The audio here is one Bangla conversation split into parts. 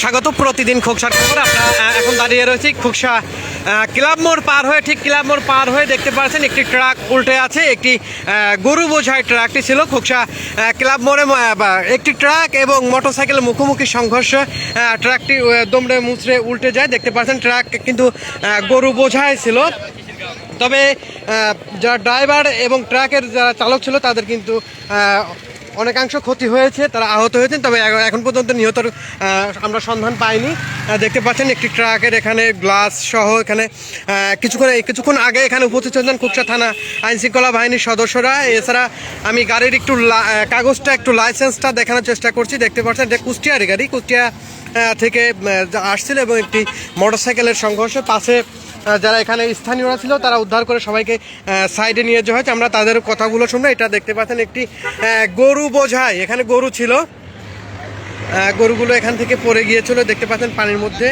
স্বাগত প্রতিদিন খোকসার খবর। আমরা এখন দাঁড়িয়ে রয়েছি খোকসা ক্লাব মোড় পার হয়ে, ঠিক ক্লাব মোড় পার হয়ে দেখতে পাচ্ছেন একটি ট্রাক উল্টে আছে, একটি গরু বোঝাই ট্রাকটি ছিল খোকসা ক্লাব মোড়ে একটি ট্রাক এবং মোটরসাইকেল মুখোমুখি সংঘর্ষ ট্রাকটি দুমড়ে মুচড়ে উল্টে যায়। দেখতে পাচ্ছেন ট্রাক কিন্তু গরু বোঝাই ছিল। তবে যারা ড্রাইভার এবং ট্রাকের যারা চালক ছিল, তাদের কিন্তু অনেকাংশ ক্ষতি হয়েছে, তারা আহত হয়েছেন, তবে এখন পর্যন্ত নিহতর আমরা সন্ধান পাইনি। দেখতে পাচ্ছেন একটি ট্রাকের এখানে গ্লাস সহ এখানে কিছুক্ষণ কিছুক্ষণ আগে এখানে উপস্থিত হয়েছেন কুকসা থানা আইনশৃঙ্খলা বাহিনীর সদস্যরা। এছাড়া আমি গাড়ির একটু কাগজটা একটু লাইসেন্সটা দেখানোর চেষ্টা করছি। দেখতে পাচ্ছেন এটা কুষ্টিয়ার গাড়ি, কুষ্টিয়া থেকে আসছিল এবং একটি মোটরসাইকেলের সংঘর্ষে পাশে যারা এখানে স্থানীয়রা ছিল, তারা উদ্ধার করে সবাইকে সাইডে নিয়ে যাওয়া হয়েছে। আমরা তাদের কথাগুলো শুনব। এটা দেখতে পাচ্ছেন একটি গরু বোঝাই। এখানে গরু ছিল। গরুগুলো এখান থেকে পড়ে গিয়েছিল। দেখতে পাচ্ছেন পানির মধ্যে।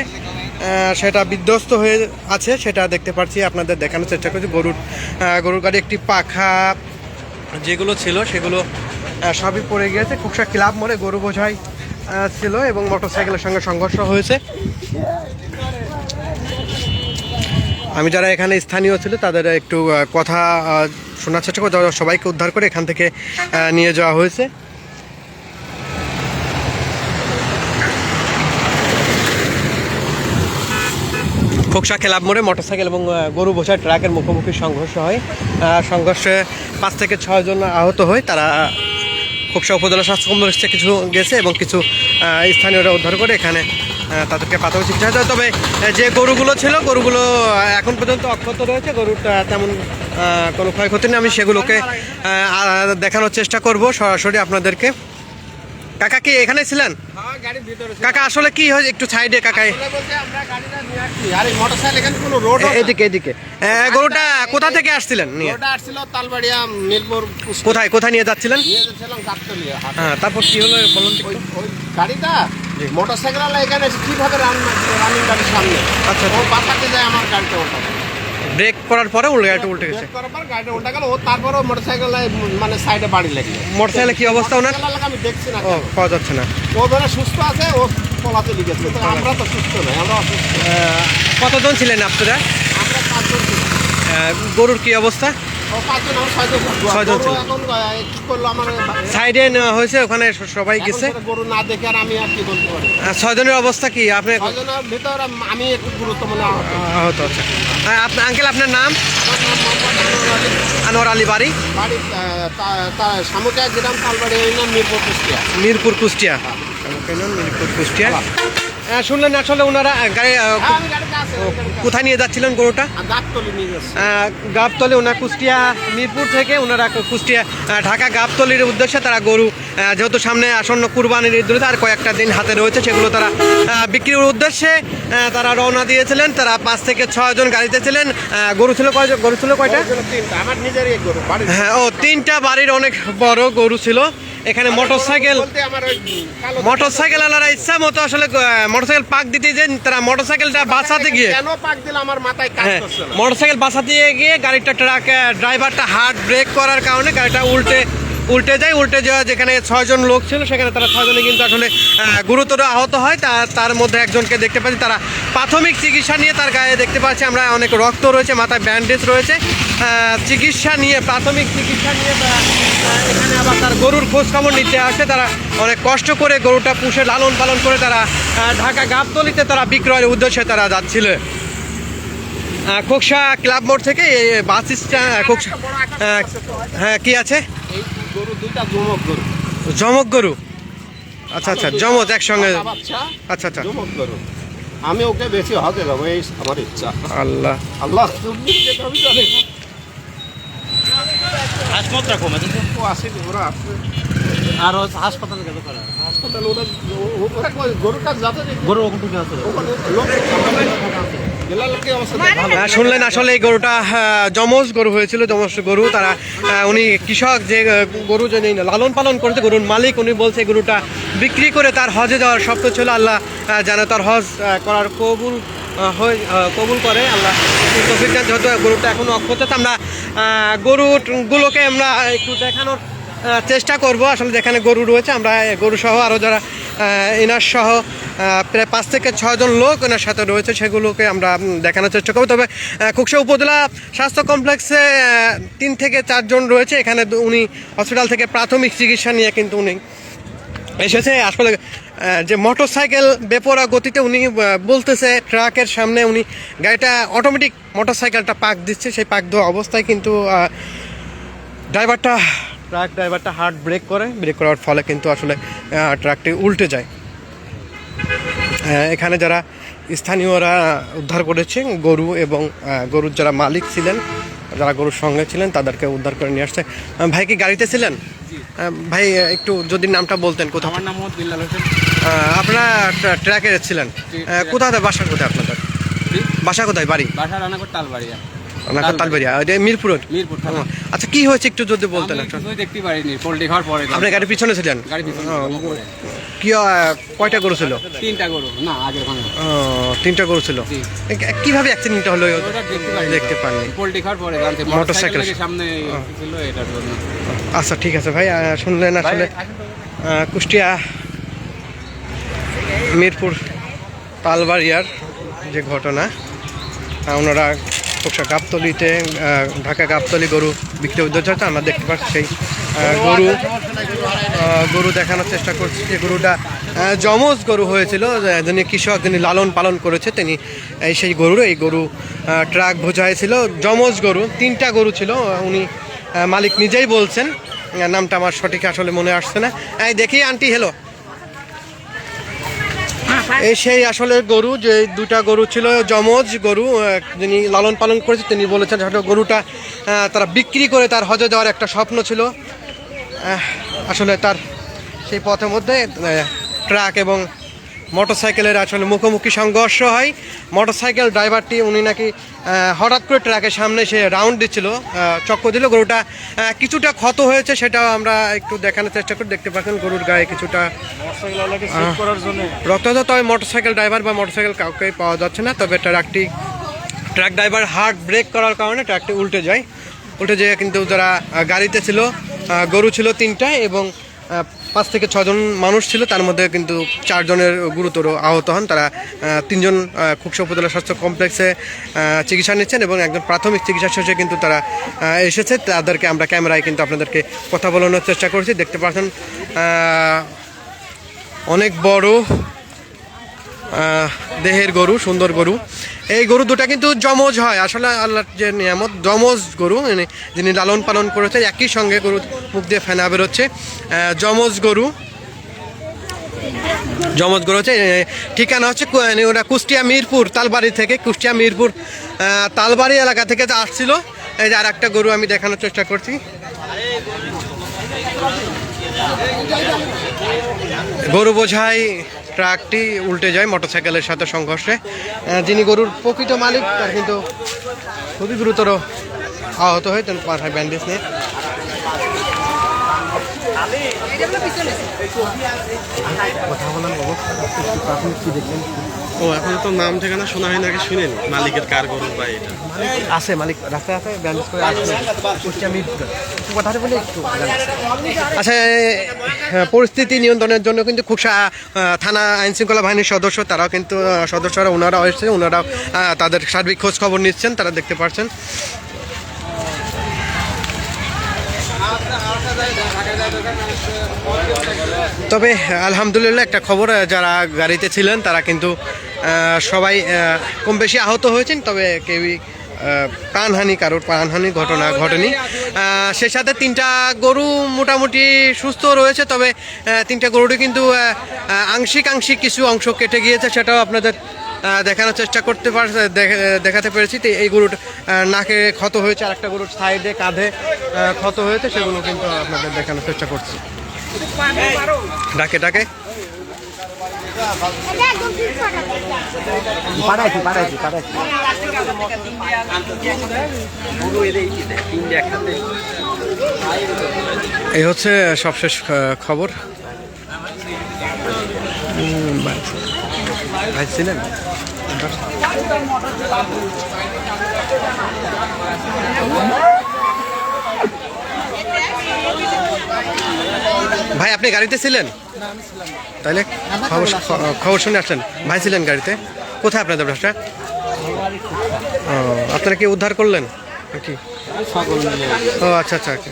সেটা বিধ্বস্ত হয়ে আছে। সেটা দেখতে পাচ্ছি। আপনাদের দেখানোর চেষ্টা করছি। গরুর গরুর গাড়ি একটি পাখা যেগুলো ছিল, সেগুলো সবই পড়ে গিয়েছে। কুকসা ক্লাব মোড়ে গরু বোঝাই ছিল এবং মোটরসাইকেলের সঙ্গে সংঘর্ষ হয়েছে। আমি যারা এখানে স্থানীয় ছিল, তাদের একটু কথা শোনার চেষ্টা করে সবাইকে উদ্ধার করে এখান থেকে নিয়ে যাওয়া হয়েছে। খোকসা খেলাপ মোড়ে মোটরসাইকেল এবং গরু বোঝা ট্রাকের মুখোমুখি সংঘর্ষ হয়। সংঘর্ষে পাঁচ থেকে ছয়জন আহত হয়। তারা খোকসা উপজেলা স্বাস্থ্য কমপ্লেক্সে কিছু গেছে এবং কিছু স্থানীয়রা উদ্ধার করে এখানে তাদেরকে প্রাথমিক চিকিৎসা দেয় তবে যে গরুগুলো ছিল গরুগুলো এখন পর্যন্ত অক্ষত রয়েছে। গরুর তেমন কোনো ক্ষয়ক্ষতি নেই। আমি সেগুলোকে দেখানোর চেষ্টা করব সরাসরি আপনাদেরকে। কাকা কি এখানে ছিলেন? হ্যাঁ। কাকা আসলে কি হয় একটু সাইডে কাকাই। এদিকে এদিকে। গরুটা কোথা থেকে আসছিলেন কোথায় কোথায় নিয়ে যাচ্ছিলেন। হ্যাঁ তারপর কি হলো বলুন গাড়িটা জি। মোটরসাইকেল এখানে এসে কীভাবে রান রানিং গাড়ির সামনে? আচ্ছা। ও পাতাতে যায় আমার গাড়িটা ব্রেক করার পরে উল্টে গাড়িটা উল্টে গেছে। করার পর গাড়িটা উল্টা গেল ও মোটরসাইকেল মানে সাইডে বাড়ি লেগে মোটরসাইকেলে কি অবস্থা ওনার? আমি দেখছি না ও। পাওয়া যাচ্ছে না। ও ধরে সুস্থ আছে ও পলাতে লিখেছে তো আমরা তো সুস্থ নই আমরা অসুস্থ। কতজন ছিলেন আপনারা? আমরা পাঁচজন। গরুর কি অবস্থা? ছয়জন ছিল। সাইডে নেওয়া হয়েছে ওখানে সবাই গেছে? সেটা গরু না দেখে আর আমি আর কি বলতে পারি ছয়জনের অবস্থা কি? আপনি ভিতর আমি একটু গুরুত্বপূর্ণ আহত। আহত আছে আপনি আঙ্কেল আপনার নাম? আনোয়ার আলী। বাড়ি? গ্রাম তালবাড়ি মিরপুর কুষ্টিয়া। মিরপুর কুষ্টিয়া। মিরপুর কুষ্টিয়া? শুনলেন আসলে ওনারা গাড়ি হ্যাঁ। কোথায় নিয়ে যাচ্ছিলেন গরুটা? গাবতলী ওনার কুষ্টিয়া মিরপুর থেকে ওনারা কুষ্টিয়া ঢাকা গাবতলির উদ্দেশ্যে তারা গরু যেহেতু সামনে আসন্ন কুরবানির ঈদ আর কয়েকটা দিন হাতে রয়েছে সেগুলো তারা বিক্রির উদ্দেশ্যে তারা রওনা দিয়েছিলেন। তারা পাঁচ থেকে ছয়জন গাড়িতে ছিলেন। গরু ছিল কয় গরু ছিল কয়টা। হ্যাঁ ও তিনটা বাড়ির অনেক বড় গরু ছিল। এখানে মোটর সাইকেল আলারা ইচ্ছা মতো আসলে মোটর সাইকেল পাক দিতে যে তারা মোটর সাইকেলটা বাঁচাতে গিয়ে কেন পাক দিল আমার মাথায় কাজ হ্যাঁ করছে না। মোটরসাইকেল বাঁচাতে গিয়ে গাড়িটা ট্রাক ড্রাইভারটা হার্ড ব্রেক করার কারণে গাড়িটা উল্টে উল্টে যায় উল্টে যাওয়া যেখানে ছয়জন লোক ছিল সেখানে তারা ছয়জনে কিন্তু আসলে গুরুতর আহত হয় তা তার মধ্যে একজনকে দেখতে পাচ্ছি তারা প্রাথমিক চিকিৎসা নিয়ে তার গায়ে দেখতে পাচ্ছি আমরা অনেক রক্ত রয়েছে মাথায় ব্যান্ডেজ রয়েছে চিকিৎসা নিয়ে প্রাথমিক চিকিৎসা নিয়ে তারা, এখানে আবার তার গরুর খোঁজ খবর নিতে আসে। তারা অনেক কষ্ট করে গরুটা পুষে লালন পালন করে তারা ঢাকা গাবতলিতে তারা বিক্রয়ের উদ্দেশ্যে তারা যাচ্ছিল। খোকসা ক্লাব মোড় থেকে বাস স্ট্যান্ড। হ্যাঁ কি আছে? জমক গরু। আচ্ছা আচ্ছা জমজ একসঙ্গে। আচ্ছা আচ্ছা। জমক গরু। আমি ওকে বেশি হতে যাব এই আমার ইচ্ছা। আল্লাহ। আল্লাহ কমে আসেনি ওরা আসবে আর ও হাসপাতালে গেল করা? হাসপাতালে ওরা ওরা যাতে গরু ওখান আছে শুনলেন আসলে এই গরুটা যমজ গরু হয়েছিল যমজ গরু। তারা উনি কৃষক যে গরু যে লালন পালন করতে গরুর মালিক উনি বলছে গরুটা বিক্রি করে তার হজে যাওয়ার স্বপ্ন ছিল। আল্লাহ যেন তার হজ করার কবুল হয়ে কবুল করে আল্লাহ। তৌফিক দেন, যেহেতু গরুটা এখন অক্ষত আমরা গরুগুলোকে আমরা একটু দেখানোর চেষ্টা করব। আসলে যেখানে গরু রয়েছে আমরা গরু সহ আরও যারা এনার সহ প্রায় পাঁচ থেকে ছজন লোক এনার সাথে রয়েছে সেগুলোকে আমরা দেখানোর চেষ্টা করব। তবে আহ, উপজেলা স্বাস্থ্য কমপ্লেক্সে তিন থেকে চারজন রয়েছে। এখানে উনি হসপিটাল থেকে প্রাথমিক চিকিৎসা নিয়ে কিন্তু উনি এসেছে। আসলে যে মোটর সাইকেল বেপরা গতিতে উনি বলতেছে, ট্রাকের সামনে উনি গাড়িটা অটোমেটিক মোটর সাইকেলটা পাক দিচ্ছে, সেই পাক দেওয়া অবস্থায় কিন্তু ড্রাইভারটা, ট্রাক ড্রাইভারটা হার্ড ব্রেক করে। ব্রেক করার ফলে কিন্তু আসলে ট্রাকটি উল্টে যায়। এখানে যারা স্থানীয়রা উদ্ধার করেছে, গরু এবং গরুর যারা মালিক ছিলেন, যারা গরুর সঙ্গে ছিলেন, তাদেরকে উদ্ধার করে নিয়ে আসছে। ভাই কি গাড়িতে ছিলেন? ভাই একটু যদি নামটা বলতেন কোথাও। আমার নাম মোহাম্মদ বিল্লাল হোসেন। আপনারা ট্র্যাকে ছিলেন। কোথাতে কোথায় বাসা কোথায় আপনাদের? বাসা কোথায়? বাড়ি? বাসা রান্নাঘর তালবাড়িয়া। আপনার তালবেরিয়া মিরপুরের মিরপুর আচ্ছা কি হয়েছে একটু যদি বলতেন দেখতে পারিনি পোল্ট্রি খাওয়ার পরে আপনি গাড়ির পিছনে ছিলেন? গাড়ি পিছনে। কি কয়টা গরু ছিল? তিনটা গরু না আগের তিনটা গরু ছিল? কীভাবে অ্যাক্সিডেন্ট হলো? দেখতে পারিনি। দেখতে পাননি। পোল্ট্রি খাওয়ার পরে মোটরসাইকেল। মোটরসাইকেল সামনে ছিল এটার জন্য। আচ্ছা ঠিক আছে ভাই শুনলেন আসলে। আহ, কুষ্টিয়া মিরপুর তালবাড়িয়ার যে ঘটনা ওনারা কোকসা গাবতলিতে ঢাকা গাবতলি গরু বিক্রি উদ্যোগ আমরা দেখতে পাচ্ছি সেই গরু গরু দেখানোর চেষ্টা করছি। যে গরুটা যমজ গরু হয়েছিল যিনি কৃষক, যিনি লালন পালন করেছে, তিনি এই সেই গরুর, এই গরু ট্রাক বোঝাইছিল। যমজ গরু, তিনটা গরু ছিল, উনি মালিক নিজেই বলছেন। নামটা আমার সঠিক আসলে মনে আসছে না। এই দেখি, আন্টি হেলো এই সেই আসলে গরু, যে দুটা গরু ছিল, যমজ গরু যিনি লালন পালন করেছে, তিনি বলেছেন গরুটা তারা বিক্রি করে তার হজে যাওয়ার একটা স্বপ্ন ছিল। আসলে তার সেই পথের মধ্যে ট্রাক এবং মোটরসাইকেলের আসলে মুখোমুখি সংঘর্ষ হয়। মোটরসাইকেল ড্রাইভারটি উনি নাকি হঠাৎ করে ট্রাকের সামনে সে রাউন্ড দিচ্ছিল চক্কর দিল। গরুটা কিছুটা ক্ষত হয়েছে সেটাও আমরা একটু দেখানোর চেষ্টা করি। দেখতে পাচ্ছেন গরুর গায়ে কিছুটা রক্তাক্ত তবে মোটরসাইকেল ড্রাইভার বা মোটরসাইকেল কাউকে পাওয়া যাচ্ছে না তবে ট্রাকটি ট্রাক ড্রাইভার হার্ড ব্রেক করার কারণে ট্রাকটি উল্টে যায়। উল্টে যেয়ে কিন্তু যারা গাড়িতে ছিল গরু ছিল তিনটা এবং পাঁচ থেকে ছজন মানুষ ছিল, তার মধ্যে কিন্তু চারজনের গুরুতর আহত হন। তারা তিনজন খুকসা উপজেলা স্বাস্থ্য কমপ্লেক্সে চিকিৎসা নিচ্ছেন এবং একজন প্রাথমিক চিকিৎসা শেষে কিন্তু তারা এসেছে। তাদেরকে আমরা ক্যামেরায় কিন্তু আপনাদেরকে কথা বলানোর চেষ্টা করছি। দেখতে পাচ্ছেন অনেক বড় দেহের গরু, সুন্দর গরু। এই গরু দুটা কিন্তু যমজ হয়। আসলে আল্লাহর যে নিয়ামত, যমজ গরু যিনি লালন পালন করেছে একই সঙ্গে গরু মুখ দিয়ে ফেনা বেরোচ্ছে। যমজ গরু। যমজ গরু হচ্ছে ঠিকানা হচ্ছে ওরা কুষ্টিয়া মিরপুর, তালবাড়ি থেকে কুষ্টিয়া মিরপুর তালবাড়ি এলাকা থেকে যে আসছিল। এই যে আর একটা গরু আমি দেখানোর চেষ্টা করছি। গরু বোঝাই ট্রাকটি উল্টে যায় মোটরসাইকেলের সাথে সংঘর্ষে। যিনি গরুর প্রকৃত মালিক তার কিন্তু খুবই গুরুতর আহত হয়ে তিনি মাথায় ব্যান্ডেজ নিয়ে। কথা বলেন অবস্থা প্রাথমিক কি দেখলেন? ও এখন তো নাম ঠিকানা শোনা হয় নাকি শুনেনি মালিকের কার গরু বা এটা। আছে মালিক রাস্তায় আছে ব্যান্ডেজ করে আসছে মিরপুরে কথাটা বলে একটু আচ্ছা হ্যাঁ, পরিস্থিতি নিয়ন্ত্রণের জন্য কিন্তু আহ, থানা আইন শৃঙ্খলা বাহিনীর সদস্য তারাও কিন্তু সদস্যরা ওনারাও এসেছে ওনারাও তাদের সার্বিক খোঁজ খবর নিচ্ছেন তারা দেখতে পাচ্ছেন তবে আলহামদুলিল্লাহ একটা খবর যারা গাড়িতে ছিলেন তারা কিন্তু সবাই কম বেশি আহত হয়েছেন, তবে কেউই প্রাণহানি, কারোর প্রাণহানি ঘটনা ঘটেনি। সেই সাথে তিনটা গরু মোটামুটি সুস্থ রয়েছে, তবে তিনটা গরুটি কিন্তু আংশিক আংশিক কিছু অংশ কেটে গিয়েছে, সেটাও আপনাদের দেখানোর চেষ্টা করতে পার দেখাতে পেরেছি। তো, এই গরুর নাকে ক্ষত হয়েছে আর একটা গরুর সাইডে, কাঁধে ক্ষত হয়েছে, সেগুলো কিন্তু আপনাদের দেখানোর চেষ্টা করছি। ডাকে ডাকে। পাঠাইছি পাঠাইছি পাঠাইছি। এই হচ্ছে সবশেষ খবর। ভাই ভাই ছিলেন? ভাই আপনি গাড়িতে ছিলেন? তাহলে খবর খবর শুনে আসছেন ভাই ছিলেন গাড়িতে? কোথায় আপনাদের ব্যবসা ও আপনারা কি উদ্ধার করলেন? কি ও আচ্ছা আচ্ছা আচ্ছা।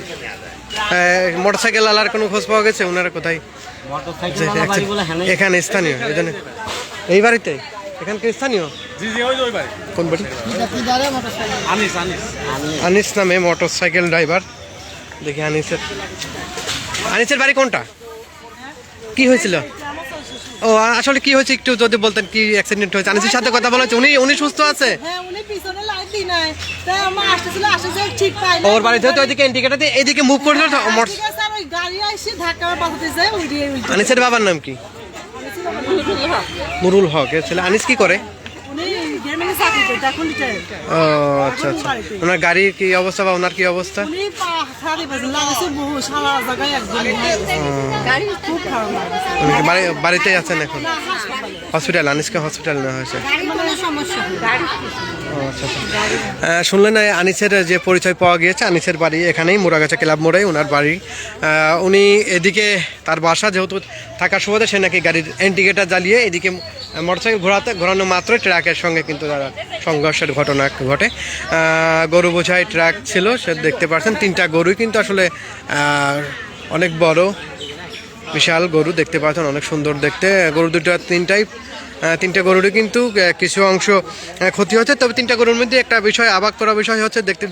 মোটর সাইকেল আলার কোনো খোঁজ পাওয়া গেছে? ওনারা কোথায়? যে এখানে স্থানীয় এই জন্য। এই বাড়িতে? এখানকার স্থানীয়? জি জি ওই ওই ভাই কোন বাড়ি? আনিস নামে মোটর সাইকেল ড্রাইভার। দেখি আনিসের। আনিসের বাড়ি কোনটা? কি হয়েছিল? ও আসলে কি হয়েছে একটু যদি বলতেন কি অ্যাক্সিডেন্ট হয়েছে? আনিসের সাথে কথা বলা হচ্ছে উনি উনি সুস্থ আছে? হ্যাঁ ওর বাড়িতে তো ওইদিকে ইন্ডিকেটার দিয়ে এইদিকে মুভ দিয়ে আনিসের বাবার নাম কি? নুরুল হক। ছেলে। আনিস কি করে উনি গেমিংয়ে চাকরি করে এখন রিটায়ার ও আচ্ছা আচ্ছা। ওনার গাড়ির কি অবস্থা বা ওনার কি অবস্থা? বাড়িতেই আছেন এখন? হসপিটাল আনিসকে হসপিটাল নেওয়া হয়েছে। আচ্ছা আচ্ছা। শুনলেন আনিসের যে পরিচয় পাওয়া গিয়েছে, আনিসের বাড়ি এখানেই, মোড়াগাছা ক্লাব মোড়ে ওনার বাড়ি। উনি এদিকে, তার বাসা যেহেতু থাকার সুবাদে, সে নাকি গাড়ির ইন্ডিকেটার জ্বালিয়ে এদিকে মোটরসাইকেল ঘোরাতে, ঘোরানো মাত্রই ট্রাকের সঙ্গে কিন্তু তারা সংঘর্ষের ঘটনা ঘটে। গরু বোঝাই ট্রাক ছিল, সে দেখতে পাচ্ছেন, তিনটা গরুই কিন্তু আসলে অনেক বড়, বিশাল গরু দেখতে পাচ্ছেন, অনেক সুন্দর দেখতে। গরু দুটো তিনটাই তিনটা গরুরই কিন্তু কিছু অংশ ক্ষতি হচ্ছে। তবে তিনটা গরুর মধ্যে একটা বিষয় অবাক করা বিষয় হচ্ছে, দেখতে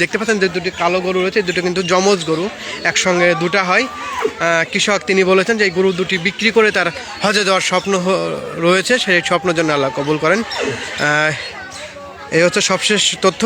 দেখতে পাচ্ছেন যে দুটি কালো গরু রয়েছে দুটো কিন্তু যমজ গরু, একসঙ্গে দুটা হয়। কৃষক তিনি বলেছেন যে এই গরু দুটি বিক্রি করে তার হজে দেওয়ার স্বপ্ন রয়েছে, সেই স্বপ্ন জন্য আল্লাহ কবুল করেন। এই হচ্ছে সবশেষ তথ্য।